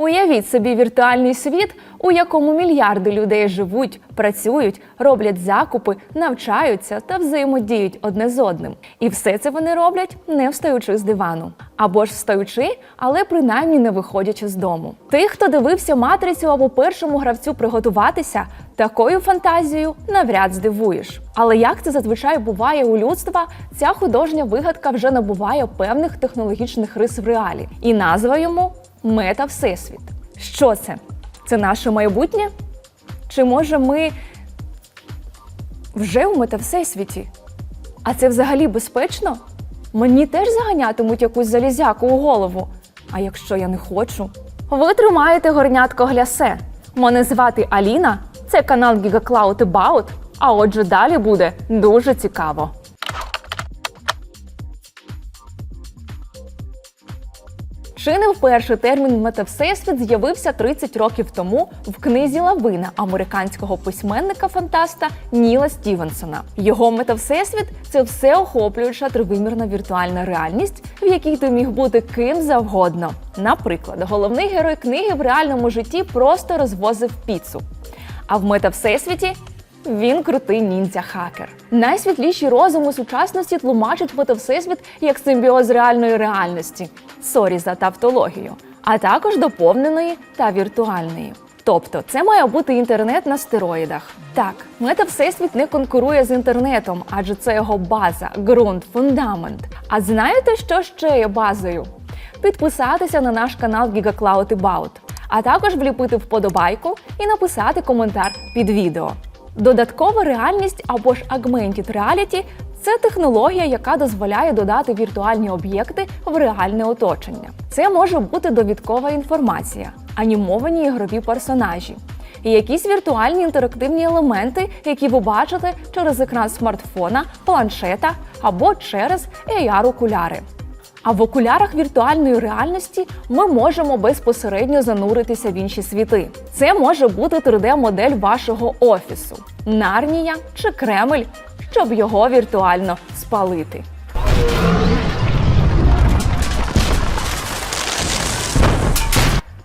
Уявіть собі віртуальний світ, у якому мільярди людей живуть, працюють, роблять закупи, навчаються та взаємодіють одне з одним. І все це вони роблять не встаючи з дивану. Або ж встаючи, але принаймні не виходячи з дому. Тих, хто дивився матрицю або першому гравцю приготуватися, такою фантазією навряд здивуєш. Але як це зазвичай буває у людства, ця художня вигадка вже набуває певних технологічних рис в реалі. І назва йому мета Всесвіт. Що це? Це наше майбутнє? Чи може ми вже у мета Всесвіті? А це взагалі безпечно? Мені теж заганятимуть якусь залізяку у голову. А якщо я не хочу? Ви тримаєте горнятко глясе. Мене звати Аліна, це канал About, а отже далі буде дуже цікаво. Чи не вперше термін метавсесвіт з'явився 30 років тому в книзі Лавина американського письменника-фантаста Ніла Стівенсона. Його метавсесвіт це всеохоплююча тривимірна віртуальна реальність, в якій ти міг бути ким завгодно. Наприклад, головний герой книги в реальному житті просто розвозив піцу. А в метавсесвіті він крутий ніндзя-хакер. Найсвітліші розуми сучасності тлумачать метавсесвіт як симбіоз реальної реальності. Сорі за тавтологію, а також доповненої та віртуальної. Тобто, це має бути інтернет на стероїдах. Так, метавсесвіт не конкурує з інтернетом, адже це його база, ґрунт, фундамент. А знаєте, що ще є базою? Підписатися на наш канал GigaCloud About, а також вліпити вподобайку і написати коментар під відео. Додаткова реальність або ж Augmented Reality – це технологія, яка дозволяє додати віртуальні об'єкти в реальне оточення. Це може бути довідкова інформація, анімовані ігрові персонажі, і якісь віртуальні інтерактивні елементи, які ви бачите через екран смартфона, планшета або через AR-окуляри. А в окулярах віртуальної реальності ми можемо безпосередньо зануритися в інші світи. Це може бути 3D-модель вашого офісу, Нарнія чи Кремль, щоб його віртуально спалити.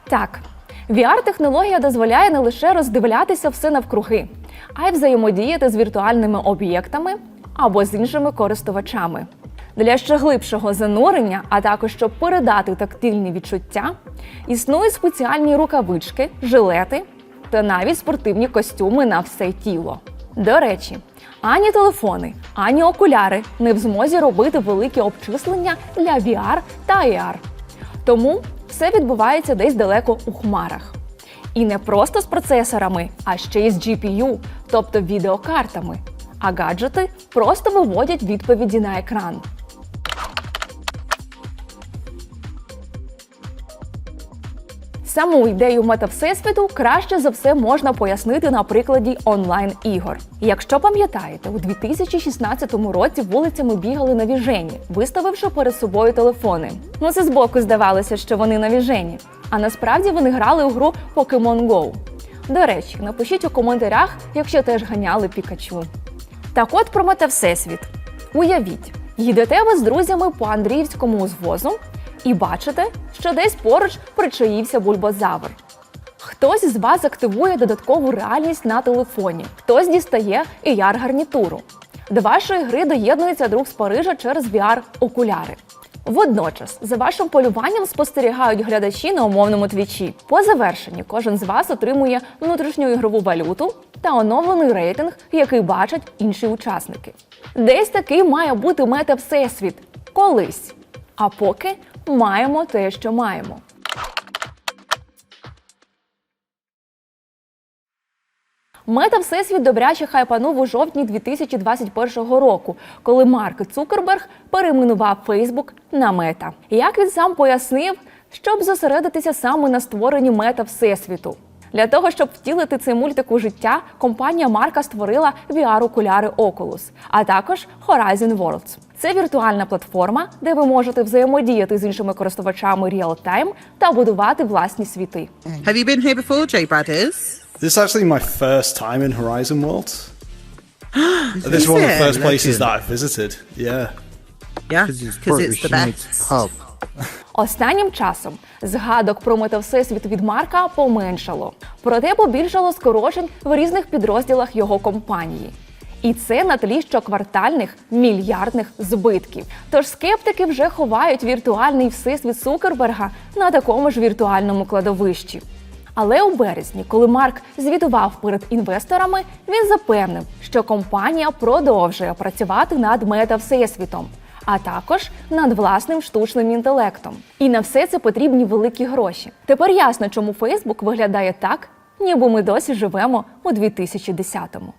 Так, VR-технологія дозволяє не лише роздивлятися все навкруги, а й взаємодіяти з віртуальними об'єктами або з іншими користувачами. Для ще глибшого занурення, а також щоб передати тактильні відчуття, існують спеціальні рукавички, жилети та навіть спортивні костюми на все тіло. До речі, ані телефони, ані окуляри не в змозі робити великі обчислення для VR та AR. Тому все відбувається десь далеко у хмарах. І не просто з процесорами, а ще й з GPU, тобто відеокартами. А гаджети просто виводять відповіді на екран. Саму ідею метавсесвіту краще за все можна пояснити на прикладі онлайн-ігор. Якщо пам'ятаєте, у 2016 році вулицями бігали навіжені, виставивши перед собою телефони. Ну це збоку здавалося, що вони навіжені. А насправді вони грали у гру Pokemon Go. До речі, напишіть у коментарях, якщо теж ганяли Пікачу. Так от про метавсесвіт. Уявіть, їдете ви з друзями по Андріївському узвозу і бачите, що десь поруч причаївся бульбозавр. Хтось з вас активує додаткову реальність на телефоні, хтось дістає AR-гарнітуру. До вашої гри доєднується друг з Парижа через VR-окуляри. Водночас, за вашим полюванням спостерігають глядачі на умовному твічі. По завершенні кожен з вас отримує внутрішню ігрову валюту та оновлений рейтинг, який бачать інші учасники. Десь такий має бути мета Всесвіт колись. А поки маємо те, що маємо. Мета Всесвіт добряче хайпанув у жовтні 2021 року, коли Марк Цукерберг перейменував Фейсбук на мета. Як він сам пояснив, щоб зосередитися саме на створенні мета Всесвіту. Для того, щоб втілити цей мультик у життя, компанія Марка створила VR-окуляри Oculus, а також Horizon Worlds. Це віртуальна платформа, де ви можете взаємодіяти з іншими користувачами реал-тайм та будувати власні світи. Have you been here before, Jay Bradders? This is actually my first time in Horizon World. this is one of the first places that I've visited. Yeah. Yeah, Because it's the best. pub. Останнім часом згадок про метавсесвіт від Марка поменшало, проте побільшало скорочень в різних підрозділах його компанії. І це на тлі щоквартальних мільярдних збитків. Тож скептики вже ховають віртуальний всесвіт Цукерберга на такому ж віртуальному кладовищі. Але у березні, коли Марк звітував перед інвесторами, він запевнив, що компанія продовжує працювати над мета-всесвітом, а також над власним штучним інтелектом. І на все це потрібні великі гроші. Тепер ясно, чому Фейсбук виглядає так, ніби ми досі живемо у 2010-му.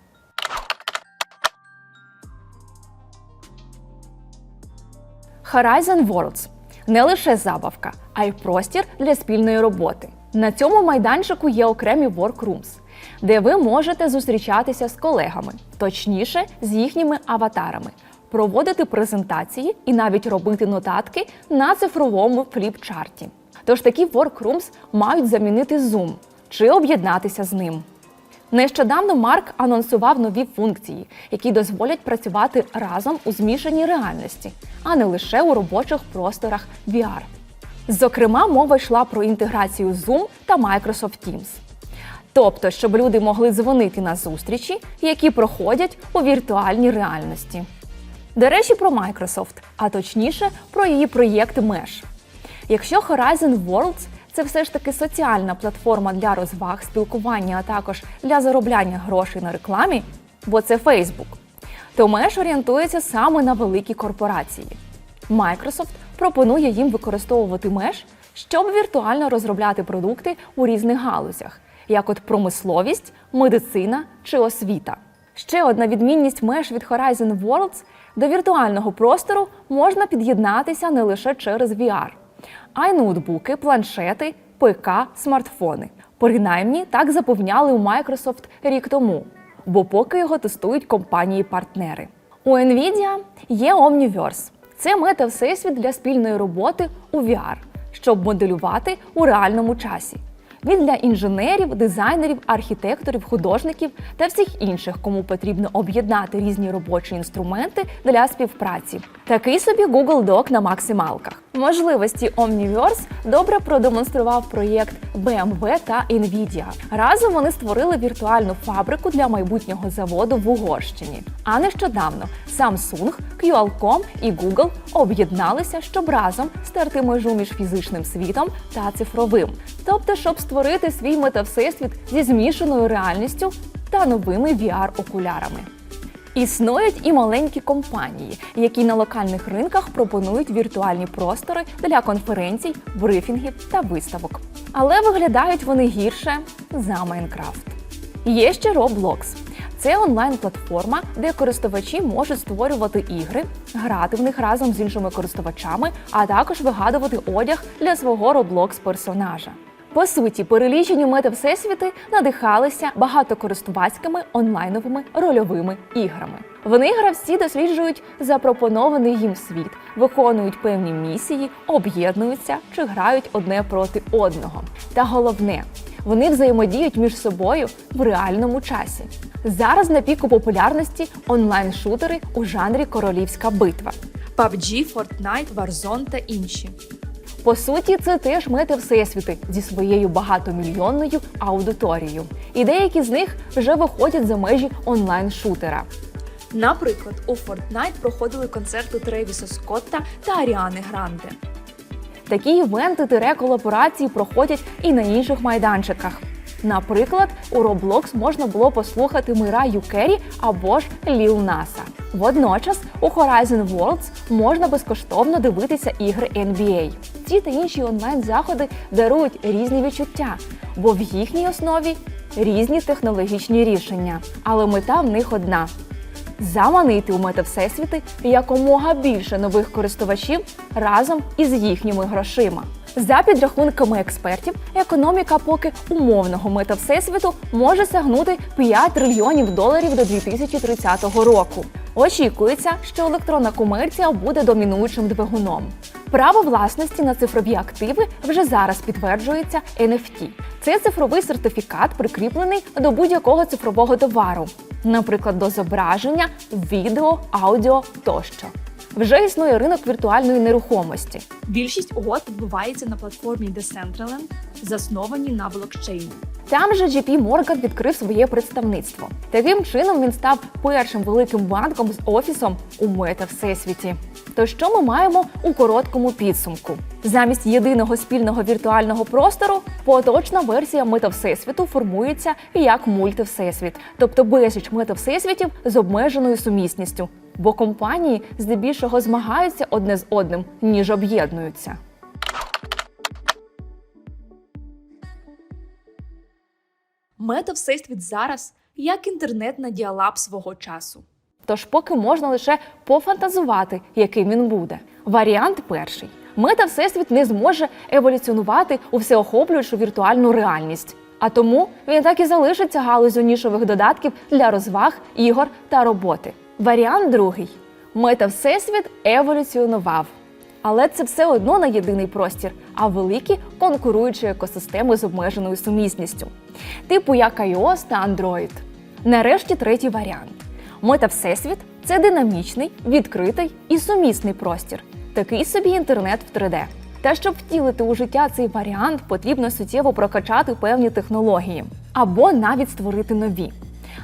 Horizon Worlds – не лише забавка, а й простір для спільної роботи. На цьому майданчику є окремі workrooms, де ви можете зустрічатися з колегами, точніше, з їхніми аватарами, проводити презентації і навіть робити нотатки на цифровому фліпчарті. Тож такі workrooms мають замінити Zoom чи об'єднатися з ним. Нещодавно Марк анонсував нові функції, які дозволять працювати разом у змішаній реальності, а не лише у робочих просторах VR. Зокрема, мова йшла про інтеграцію Zoom та Microsoft Teams. Тобто, щоб люди могли дзвонити на зустрічі, які проходять у віртуальній реальності. До речі, про Microsoft, а точніше про її проєкт Mesh. Якщо Horizon Worlds це все ж таки соціальна платформа для розваг, спілкування, а також для заробляння грошей на рекламі, бо це Facebook, то Mesh орієнтується саме на великі корпорації. Microsoft пропонує їм використовувати Mesh, щоб віртуально розробляти продукти у різних галузях, як от промисловість, медицина чи освіта. Ще одна відмінність Mesh від Horizon Worlds – до віртуального простору можна під'єднатися не лише через VR, а й ноутбуки, планшети, ПК, смартфони. Принаймні так запевняли у Microsoft рік тому, бо поки його тестують компанії-партнери. У Nvidia є Omniverse. Це мета-всесвіт для спільної роботи у VR, щоб моделювати у реальному часі. Він для інженерів, дизайнерів, архітекторів, художників та всіх інших, кому потрібно об'єднати різні робочі інструменти для співпраці. Такий собі Google Doc на максималках. Можливості Omniverse добре продемонстрував проєкт BMW та Nvidia. Разом вони створили віртуальну фабрику для майбутнього заводу в Угорщині. А нещодавно Samsung, Qualcomm і Google об'єдналися, щоб разом стерти межу між фізичним світом та цифровим, тобто, щоб створити свій метавсесвіт зі змішаною реальністю та новими VR-окулярами. Існують і маленькі компанії, які на локальних ринках пропонують віртуальні простори для конференцій, брифінгів та виставок. Але виглядають вони гірше за Майнкрафт. Є ще Roblox. Це онлайн-платформа, де користувачі можуть створювати ігри, грати в них разом з іншими користувачами, а також вигадувати одяг для свого Roblox персонажа. По суті, перелічені мета-всесвіти надихалися багатокористувацькими онлайновими рольовими іграми. В них гравці досліджують запропонований їм світ, виконують певні місії, об'єднуються чи грають одне проти одного. Та головне, вони взаємодіють між собою в реальному часі. Зараз на піку популярності онлайн-шутери у жанрі Королівська битва. PUBG, Fortnite, Warzone та інші. По суті, це теж мети всесвіти зі своєю багатомільйонною аудиторією. І деякі з них вже виходять за межі онлайн-шутера. Наприклад, у Fortnite проходили концерти Тревіса Скотта та Аріани Гранде. Такі івенти тире колаборації проходять і на інших майданчиках. Наприклад, у Roblox можна було послухати Мираю Керрі або ж Ліл Наса. Водночас у Horizon Worlds можна безкоштовно дивитися ігри NBA. Ці та інші онлайн-заходи дарують різні відчуття, бо в їхній основі різні технологічні рішення. Але мета в них одна заманити у мета-всесвіти якомога більше нових користувачів разом із їхніми грошима. За підрахунками експертів, економіка поки умовного мета-всесвіту може сягнути 5 трильйонів доларів до 2030 року. Очікується, що електронна комерція буде домінуючим двигуном. Право власності на цифрові активи вже зараз підтверджується NFT. Це цифровий сертифікат, прикріплений до будь-якого цифрового товару, наприклад, до зображення, відео, аудіо тощо. Вже існує ринок віртуальної нерухомості. Більшість угод відбувається на платформі Decentraland, заснованій на блокчейні. Там же JP Morgan відкрив своє представництво. Таким чином він став першим великим банком з офісом у мета всесвіті. То що ми маємо у короткому підсумку? Замість єдиного спільного віртуального простору поточна версія мета всесвіту формується як мультивсесвіт, тобто безліч мета-всесвітів з обмеженою сумісністю. Бо компанії здебільшого змагаються одне з одним, ніж об'єднуються. Мета Всесвіт зараз як інтернет на діалаб свого часу. Тож поки можна лише пофантазувати, яким він буде. Варіант перший. Мета Всесвіт не зможе еволюціонувати у всеохоплюючу віртуальну реальність. А тому він так і залишиться галузю нішових додатків для розваг, ігор та роботи. Варіант другий. Мета Всесвіт еволюціонував. Але це все одно не єдиний простір, а великі конкуруючі екосистеми з обмеженою сумісністю, типу як iOS та Android. Нарешті третій варіант. Мета Всесвіт це динамічний, відкритий і сумісний простір, такий собі інтернет в 3D. Та щоб втілити у життя цей варіант, потрібно суттєво прокачати певні технології або навіть створити нові.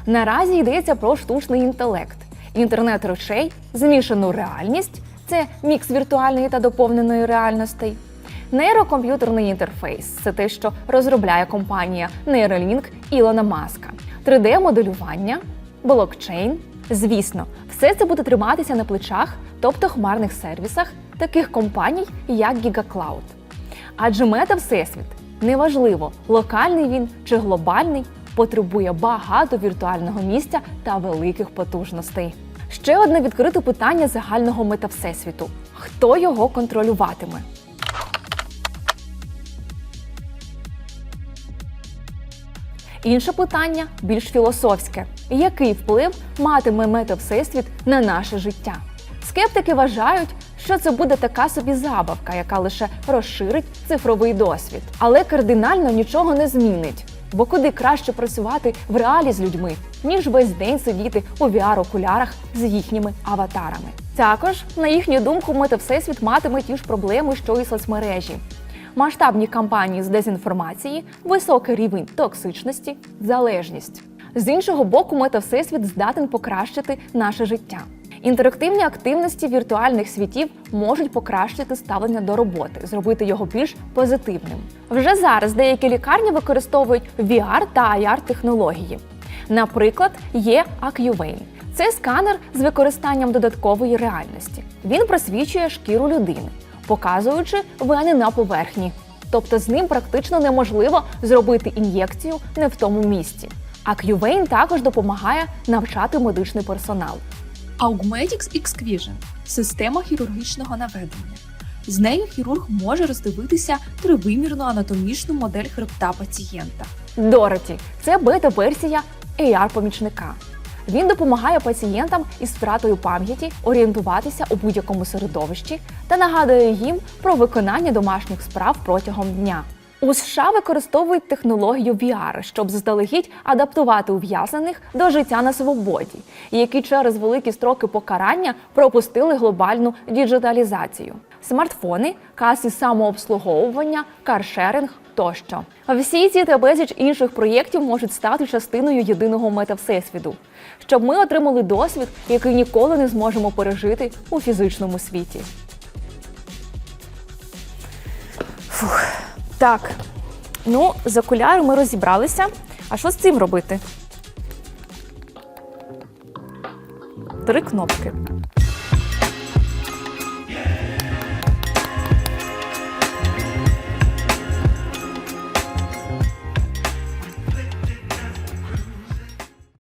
Наразі йдеться про штучний інтелект, інтернет речей, змішану реальність це мікс віртуальної та доповненої реальностей. Нейрокомп'ютерний інтерфейс це те, що розробляє компанія Neuralink Ілона Маска, 3D-моделювання, блокчейн. Звісно, все це буде триматися на плечах, тобто хмарних сервісах таких компаній, як GigaCloud. Адже мета Всесвіт неважливо, локальний він чи глобальний, потребує багато віртуального місця та великих потужностей. Ще одне відкрите питання загального мета Всесвіту: хто його контролюватиме? Інше питання більш філософське: який вплив матиме мета Всесвіт на наше життя? Скептики вважають, що це буде така собі забавка, яка лише розширить цифровий досвід, але кардинально нічого не змінить. Бо куди краще працювати в реалі з людьми, ніж весь день сидіти у VR-окулярах з їхніми аватарами. Також, на їхню думку, мета Всесвіт матиме ті ж проблеми, що і соцмережі. Масштабні кампанії з дезінформації, високий рівень токсичності, залежність. З іншого боку, мета Всесвіт здатен покращити наше життя. Інтерактивні активності віртуальних світів можуть покращити ставлення до роботи, зробити його більш позитивним. Вже зараз деякі лікарні використовують VR та AR технології. Наприклад, є Acuvane. Це сканер з використанням додаткової реальності. Він просвічує шкіру людини, показуючи вени на поверхні. Тобто з ним практично неможливо зробити ін'єкцію не в тому місці. Acuvane також допомагає навчати медичний персонал. Augmetics X-Vision – система хірургічного наведення. З нею хірург може роздивитися тривимірну анатомічну модель хребта пацієнта. Дороті це бета-версія AR-помічника. Він допомагає пацієнтам із втратою пам'яті орієнтуватися у будь-якому середовищі та нагадує їм про виконання домашніх справ протягом дня. У США використовують технологію VR, щоб заздалегідь адаптувати ув'язнених до життя на свободі, які через великі строки покарання пропустили глобальну діджиталізацію. Смартфони, каси самообслуговування, каршеринг тощо. Всі ці та безліч інших проєктів можуть стати частиною єдиного мета всесвіту, щоб ми отримали досвід, який ніколи не зможемо пережити у фізичному світі. Так, ну, з окуляром ми розібралися. А що з цим робити? Три кнопки.